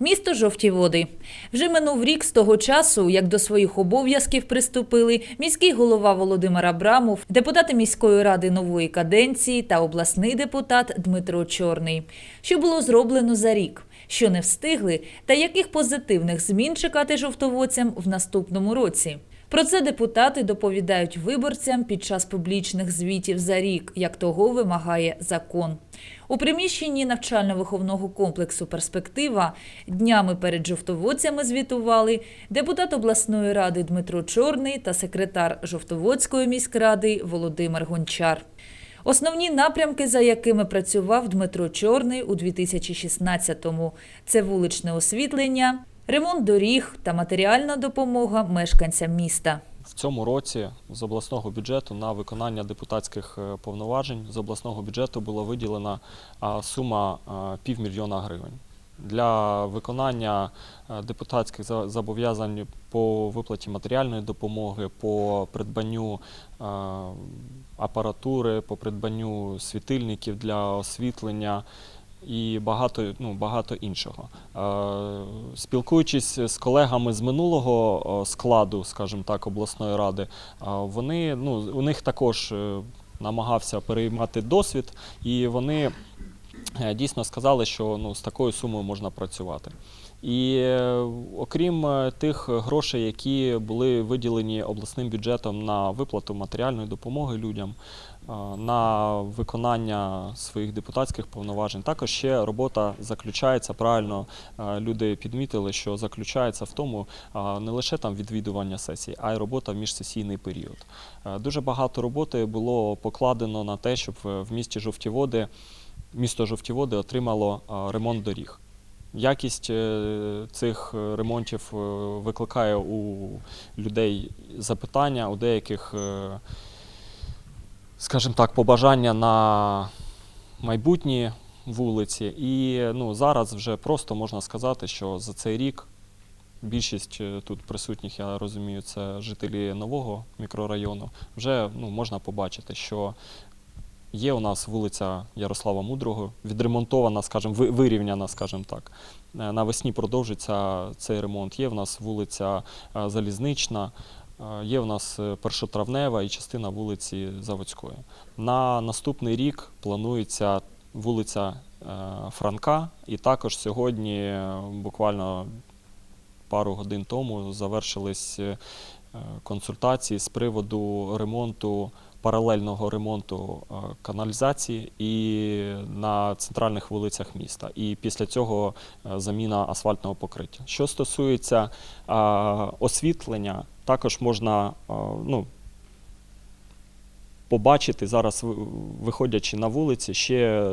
Місто Жовті Води. Вже минув рік з того часу, як до своїх обов'язків приступили міський голова Володимир Абрамов, депутати міської ради нової каденції та обласний депутат Дмитро Чорний. Що було зроблено за рік? Що не встигли, та яких позитивних змін чекати жовтоводцям в наступному році? Про це депутати доповідають виборцям під час публічних звітів за рік, як того вимагає закон. У приміщенні навчально-виховного комплексу Перспектива днями перед жовтоводцями звітували депутат обласної ради Дмитро Чорний та секретар Жовтоводської міськради Володимир Гончар. Основні напрямки, за якими працював Дмитро Чорний у 2016-му – це вуличне освітлення, ремонт доріг та матеріальна допомога мешканцям міста. В цьому році з обласного бюджету на виконання депутатських е, повноважень з обласного бюджету була виділена сума півмільйона гривень. Для виконання е, депутатських за- зобов'язань по виплаті матеріальної допомоги, по придбанню е, апаратури, по придбанню світильників для освітлення і багато, ну, багато іншого. Е, Спілкуючись з колегами з минулого е, складу, скажімо так, обласної ради, е, вони, ну, у них також намагався переймати досвід, і вони дійсно сказали, що ну, з такою сумою можна працювати. І е, окрім е, тих грошей, які були виділені обласним бюджетом на виплату матеріальної допомоги людям, е, на виконання своїх депутатських повноважень, також ще робота заключається правильно. Люди підмітили, що заключається в тому не лише там відвідування сесій, а й робота в міжсесійний період. Дуже багато роботи було покладено на те, щоб в місті Жовтіводи місто Жовтіводи отримало ремонт доріг. Якість е, цих е, ремонтів е, викликає у людей запитання, у деяких, скажімо так, побажання на майбутні вулиці. І ну, зараз вже просто можна сказати, що за цей рік більшість тут присутніх, я розумію, це жителі нового мікрорайону. Вже ну, можна побачити, що Є у нас вулиця Ярослава Мудрого, відремонтована, скажімо, вирівняна, скажімо так. Е, Навесні продовжиться цей ремонт. Є в нас вулиця е, Залізнична, е, є в нас Першотравнева і частина вулиці Заводської. На наступний рік планується вулиця Франка, і також сьогодні, буквально пару годин тому, завершились консультації з приводу ремонту паралельного ремонту е, каналізації і на центральних вулицях міста. І після цього е, заміна асфальтного покриття. Що стосується е, освітлення, також можна ну, побачити зараз, виходячи на вулиці, ще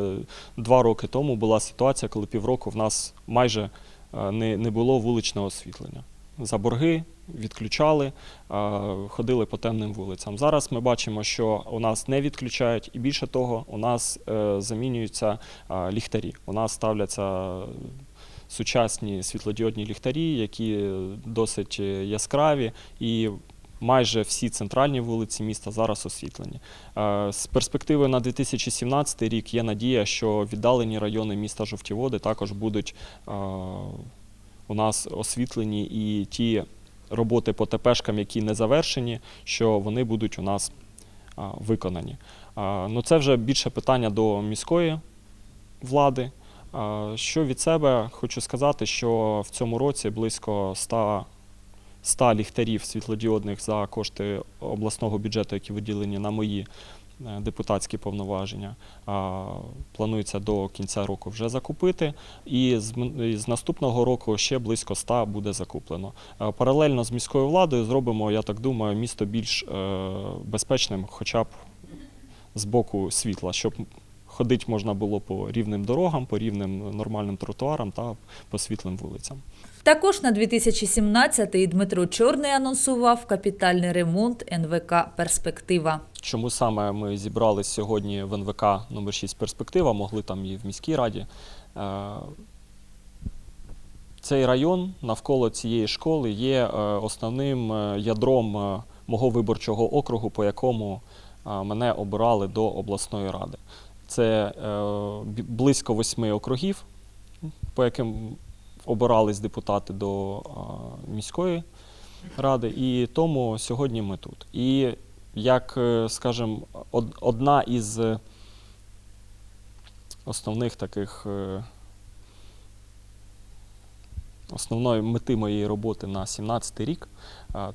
два роки тому була ситуація, коли півроку в нас майже не, не було вуличного освітлення. За борги відключали, е, ходили по темним вулицям. Зараз ми бачимо, що у нас не відключають, і більше того, у нас е, замінюються е, ліхтарі. У нас ставляться сучасні світлодіодні ліхтарі, які досить яскраві і. Майже всі центральні вулиці міста зараз освітлені. З перспективи на 2017 рік є надія, що віддалені райони міста Жовтіводи також будуть у нас освітлені і ті роботи по ТПшкам, які не завершені, що вони будуть у нас виконані. Ну, це вже більше питання до міської влади. Що від себе хочу сказати, що в цьому році близько 100, 100 ліхтарів світлодіодних за кошти обласного бюджету, які виділені на мої депутатські повноваження, планується до кінця року вже закупити. І з, наступного року ще близько 100 буде закуплено. Е, Паралельно з міською владою зробимо, я так думаю, місто більш е, безпечним, хоча б з боку світла, щоб ходити можна було по рівним дорогам, по рівним нормальним тротуарам та по світлим вулицям. Також на 2017-й Дмитро Чорний анонсував капітальний ремонт НВК «Перспектива». Чому саме ми зібрались сьогодні в НВК номер 6 перспектива, могли там і в міській раді. Е, Цей район навколо цієї школи є е, основним е, ядром мого виборчого округу, по якому мене обирали до обласної ради. Це близько восьми округів, по яким обирались депутати до міської ради, і тому сьогодні ми тут. І як, е, скажімо, одна із е, основних таких е, основної мети моєї роботи на 17-й рік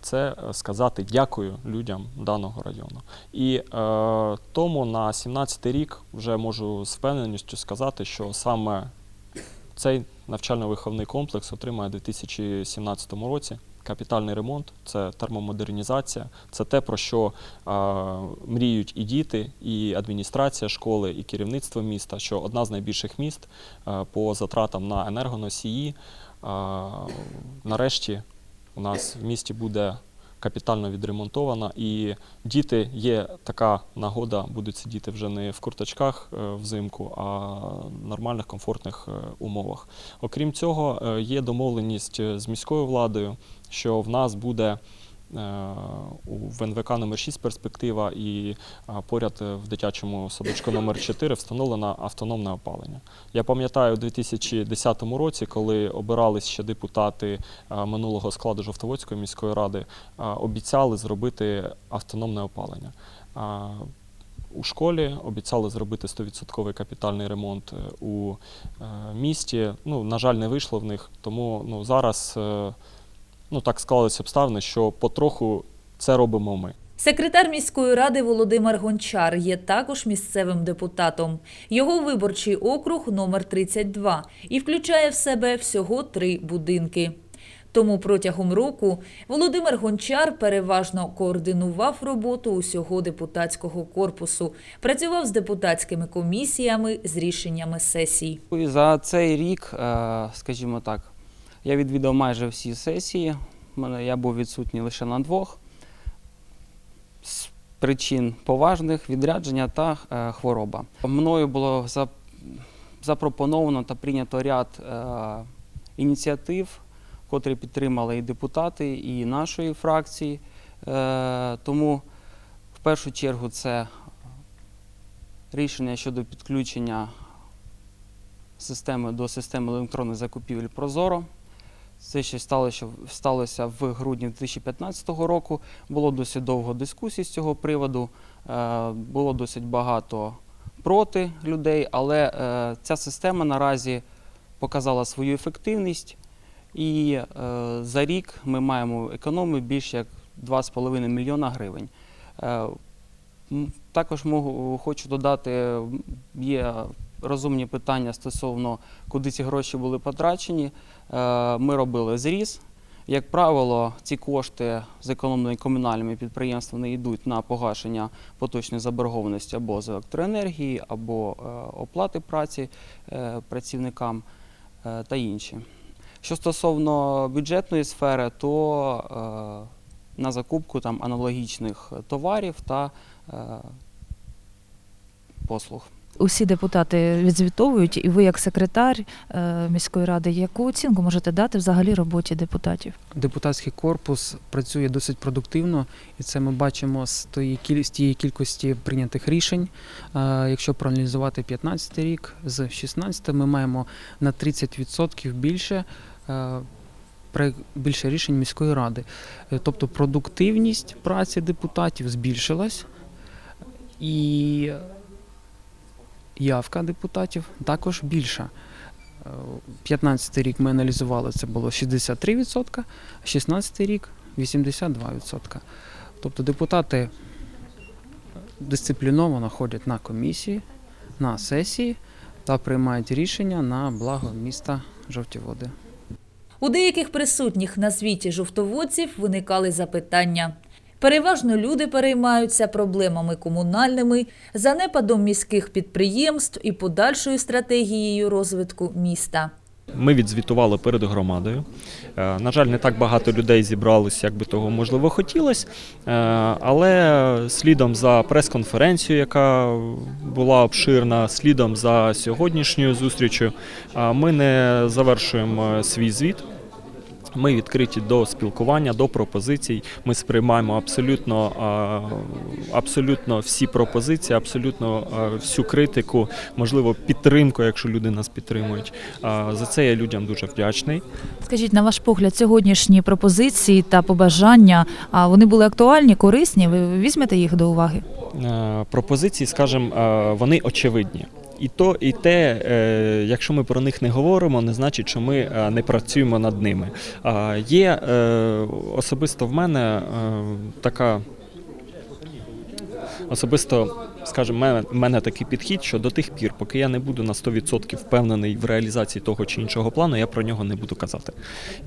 це сказати дякую людям даного району. І тому на 17 рік вже можу з впевненістю сказати, що саме цей навчально-виховний комплекс отримає у 2017 році. Капітальний ремонт, це термомодернізація, це те, про що е, мріють і діти, і адміністрація школи, і керівництво міста, що одна з найбільших міст е, по затратам на енергоносії. Е, нарешті у нас в місті буде капітально відремонтована, і діти є така нагода, будуть сидіти вже не в курточках е, взимку, а в нормальних комфортних е, умовах. Окрім цього, е, є домовленість з міською владою, що в нас буде. Е, в НВК номер 6 перспектива і поряд е, в дитячому садочку номер 4 встановлено автономне опалення. Я пам'ятаю у 2010 році, коли обирались ще депутати минулого складу Жовтоводської міської ради, обіцяли зробити автономне опалення. У школі обіцяли зробити 100% капітальний ремонт е, у е, місті. Ну, на жаль, не вийшло в них, тому ну, зараз е, ну, так склалися обставини, що потроху це робимо ми. Секретар міської ради Володимир Гончар є також місцевим депутатом. Його виборчий округ номер 32 і включає в себе всього три будинки. Тому протягом року Володимир Гончар переважно координував роботу усього депутатського корпусу, працював з депутатськими комісіями з рішеннями сесій. За цей рік, е, скажімо так, я відвідав майже всі сесії. Я був відсутній лише на двох з причин поважних відрядження та е, хвороба. Мною було запропоновано та прийнято ряд е, ініціатив, котрі підтримали і депутати, і нашої фракції. Е, Тому в першу чергу це рішення щодо підключення системи до системи електронних закупівель Прозоро. Це ще сталося, сталося в грудні 2015 року. Було досить довго дискусій з цього приводу. Е, Було досить багато проти людей, але е, ця система наразі показала свою ефективність. І е, за рік ми маємо економію більше як 2,5 мільйона гривень. Також можу, хочу додати, є розумні питання стосовно, куди ці гроші були потрачені. Е, Ми робили зріз. Як правило, ці кошти зекономлені комунальними підприємствами йдуть на погашення поточної заборгованості або з електроенергії, або е, оплати праці е, працівникам та інші. Що стосовно бюджетної сфери, то на закупку там аналогічних товарів та послуг. Усі депутати відзвітовують, і ви, як секретар е, міської ради, яку оцінку можете дати взагалі роботі депутатів? Депутатський корпус працює досить продуктивно, і це ми бачимо з тієї кількості прийнятих рішень. Е, Якщо проаналізувати 15 рік з 16 ми маємо на 30% більше. е, Більше рішень міської ради. Тобто продуктивність праці депутатів збільшилась, і явка депутатів також більша. Е, 15 рік ми аналізували, це було 63%, 16 рік 82%. Тобто депутати дисципліновано ходять на комісії, на сесії та приймають рішення на благо міста Жовті Води. У деяких присутніх на звіті жовтоводців виникали запитання. Переважно люди переймаються проблемами комунальними, занепадом міських підприємств і подальшою стратегією розвитку міста. Ми відзвітували перед громадою. Е, На жаль, не так багато людей зібралося, як би того можливо хотілося. Е, Але слідом за прес-конференцією, яка була обширна, слідом за сьогоднішньою зустрічю, е, ми не завершуємо свій звіт. Ми відкриті до спілкування, до пропозицій. Ми сприймаємо абсолютно, абсолютно всі пропозиції, абсолютно всю критику, можливо, підтримку, якщо люди нас підтримують. За це я людям дуже вдячний. Скажіть, на ваш погляд, сьогоднішні пропозиції та побажання, вони були актуальні, корисні? Ви візьмете їх до уваги? Е, пропозиції, скажімо, е, вони очевидні. І то, і те, е, якщо ми про них не говоримо, не значить, що ми е, не працюємо над ними. А Є е, особисто в мене така. Особисто, скажімо, мене, мене такий підхід, що до тих пір, поки я не буду на 100% впевнений в реалізації того чи іншого плану, я про нього не буду казати.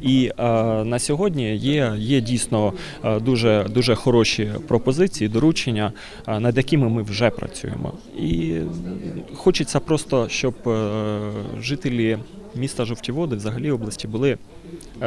І е, на сьогодні є, є дійсно е, дуже, дуже хороші пропозиції, доручення, е, над якими ми вже працюємо. І хочеться просто, щоб е, жителі міста Жовті Води, взагалі області, були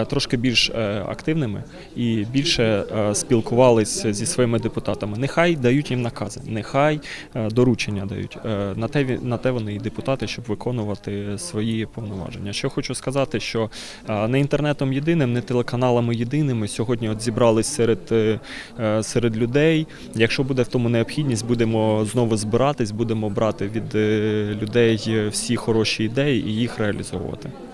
трошки більш е, активними і більше е, спілкувалися зі своїми депутатами. Нехай дають їм накази, нехай е, доручення дають. Е, На те, на те вони і депутати, щоб виконувати свої повноваження. Що хочу сказати, що е, не інтернетом єдиним, не телеканалами єдиними сьогодні от зібрались серед, е, е, серед людей. Якщо буде в тому необхідність, будемо знову збиратись, будемо брати від е, людей всі хороші ідеї і їх реалізовувати.